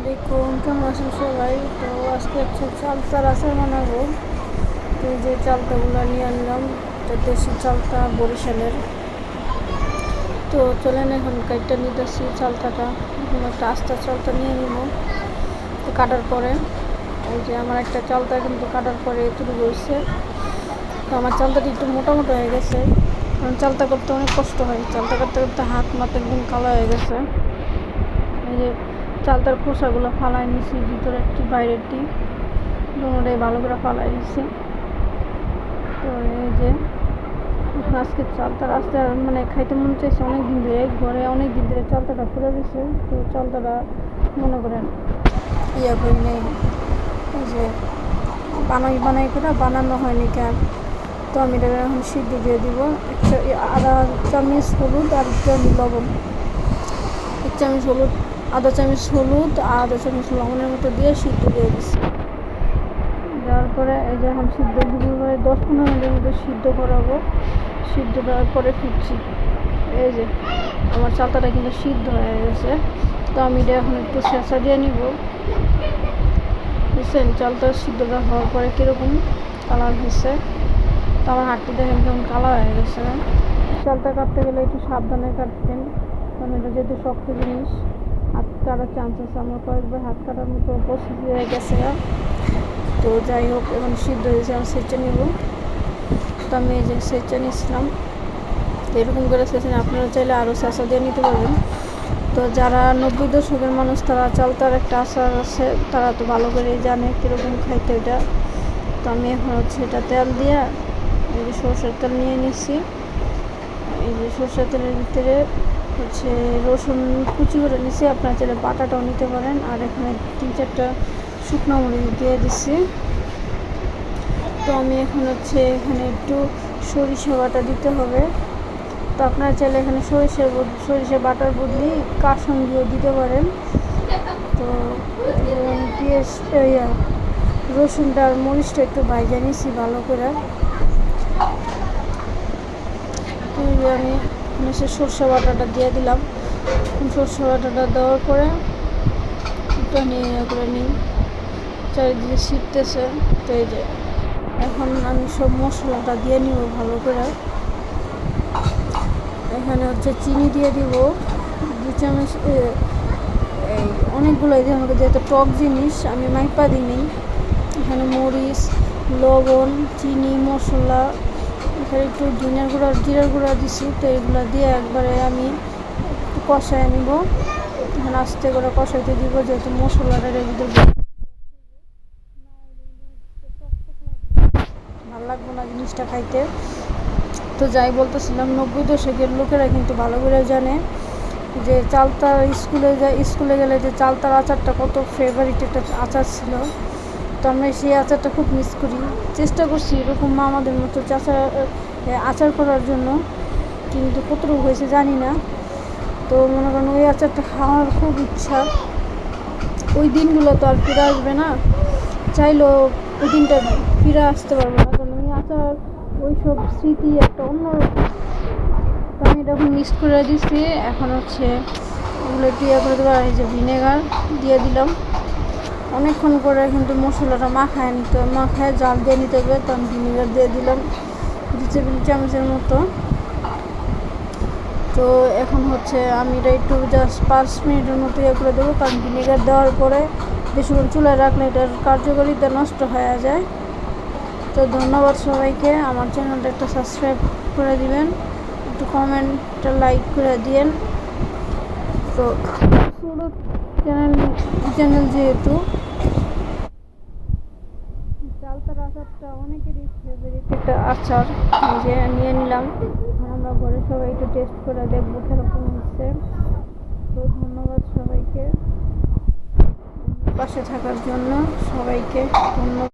আলাইকুম কেমন আছেন সবাই? তো আজকে হচ্ছে চালতার আচার বানাবো। তো যে চালতাগুলো নিয়ে আনলাম তো দেশি চালতা বরিশালের। তো চলেন এখন কাইটটা নিতেছি চালতাটা। একটা আস্তা চালতা নিয়ে নিব, তো কাটার পরে। ওই যে আমার একটা চালতা কিন্তু কাটার পরে তুলে বলছে তো আমার চালতাটা একটু মোটা মোটা হয়ে গেছে। কারণ চালতা করতে অনেক কষ্ট হয়। চালতা করতে করতে হাত মাথা একদম কালো হয়ে গেছে। এই যে চালতার খোসাগুলো ফালাই নিছি, ভিতরে একটি বাইরেরটি দুটোটাই ভালো করে ফালাই নিছি। তো এই যে, আজকে চালতার আস্তে মানে খাইতে মন চাইছে অনেক দিন ধরে, ঘরে অনেক দিন ধরে চালতাটা ফুলে দিছে, তো চালতাটা মনে করেন ইয়ে করে নেই। যে, বানাই বানাই করে বানানো হয়নি কেন? তো আমি এটা এখন সিদ্ধ দিয়ে দিব। একটা আধা চামচ হলুদ আর চামচ লবণ। এক চামচ হলুদ আধা চামচ হলুদ আদা চামচ লবণের মতো দিয়ে সিদ্ধ দিয়ে দিচ্ছি দেওয়ার পরে এই যে এখন সিদ্ধ দিব করে দশ পনেরো মিনিটের মতো সিদ্ধ করাবো। সিদ্ধ দেওয়ার পরে ফিরছি এই যে, আমার চালতাটা কিন্তু সিদ্ধ হয়ে গেছে। তো আমি এটা এখন একটু শেষা দিয়ে নিব। বুঝছেন? চালটা সিদ্ধটা হওয়ার পরে কীরকম কালার হয়েছে? তো আমার হাতটি দেখেন কেমন কালার হয়ে গেছে। চালটা কাটতে গেলে একটু সাবধানে কাটবেন। কারণ এটা যেহেতু শক্ত জিনিস। কাটার চান্স আছে। আমার কয়েকবার হাত কাটার মতো পরিস্থিতি হয়ে গেছে। তো যাই হোক, এখন সিদ্ধ হয়েছে আমি সেচে নেব। তো আমি এই যে সেচে নিয়েছিলাম এরকম করে সেচে আপনারা চাইলে আরও চেঁচা দিয়ে নিতে পারবেন। তো যারা নব্বই দশকের মানুষ, তারা চালতার একটা আচার আছে, তারা তো ভালো করেই জানে কীরকম খাইতে এটা। তো আমি এখন হচ্ছে এটা তেল দিয়ে এই যে সরষের তেল নিয়ে নিচ্ছি। এই যে সরষের তেলের ভিতরে হচ্ছে রসুন কুচি করে নিছি, আপনার চাইলে বাটাটাও নিতে পারেন। আর এখানে তিন চারটা শুকনো মরিচ দিয়ে দিচ্ছি তো আমি এখন হচ্ছে এখানে একটু সরিষা বাটা দিতে হবে। তো আপনারা চাইলে এখানে সরিষার বদ- সরিষা বাটার বদলি কাসন দিয়ে দিতে পারেন। তো পেঁয়াজ রসুনটা আর মরিচটা একটু ভাইজা নিছি ভালো করে। আমি এখানে সে সর্ষে বাটাটা দিয়ে দিলাম। সর্ষে বাটাটা দেওয়ার পরে একটু নিয়ে করে নিই। চারিদিকে শিখতেছে তো এই যে এখন আমি সব মশলাটা দিয়ে নিব ভালো করে। এখানে হচ্ছে চিনি দিয়ে দিব, দু চামচ এই অনেকগুলো এই যে আমাকে যেহেতু টক জিনিস, আমি মাইপা দিই এখানে মরিচ, লবণ, চিনি, মশলা এখানে একটু ধনিয়ার গুঁড়া, জিরার গুঁড়া দিছি, তো এগুলো দিয়ে একবারে আমি একটু কষায় নিব। এখানে আস্তে করে কষাইতে দিব, যেহেতু মশলাটা এর ভিতরে ভালো লাগবে না জিনিসটা খাইতে। তো যাই বলতেছিলাম, নব্বই দশকের লোকেরা কিন্তু ভালো করে জানে যে চালতার স্কুলে যায়, স্কুলে গেলে যে চালতার আচারটা কত ফেভারিট একটা আচার ছিল। তো আমরা সেই আচারটা খুব মিস করি। চেষ্টা করছি এরকম মা আমাদের মতো চাচা আচার করার জন্য। কিন্তু কতটুকু হয়েছে জানি না। তো মনে করেন ওই আচারটা খাওয়ার খুব ইচ্ছা। ওই দিনগুলো তো আর ফিরে আসবে না। চাইলেও ওই দিনটা ফিরে আসতে পারব না। কারণ ওই আচার ওই সব স্মৃতি একটা অন্যরকম। আমি এটা এখন মিক্স করে দিচ্ছি এখন হচ্ছে, ওগুলো ইয়ে করে আর এই যে ভিনেগার দিয়ে দিলাম। অনেকক্ষণ করে কিন্তু মশলাটা মাখায় নিতে মাখায় জাল দিয়ে নিতে হবে তো আমি ভিনেগার দিয়ে দিলাম দু টেবিল চামচের মতো। তো এখন হচ্ছে আমি এটা একটু জাস্ট পাঁচ মিনিটের মতো ইয়ে করে দেবো, কারণ ভিনেগার দেওয়ার পরে বেশিক্ষণ চুলায় রাখলে এটার কার্যকারিতা নষ্ট হয়ে যায়। তো ধন্যবাদ সবাইকে, আমার চ্যানেলটা একটা সাবস্ক্রাইব করে দিবেন, একটু কমেন্টটা লাইক করে দিয়েন। তো চ্যানেল চ্যানেল যেহেতু চালতার আচারটা অনেকেরই ফেভারিট একটা আচার। যে নিয়ে নিলাম। আমরা ঘরে সবাই একটু টেস্ট করে দেখব কীরকম হচ্ছে। তো ধন্যবাদ সবাইকে। পাশে থাকার জন্য সবাইকে ধন্যবাদ।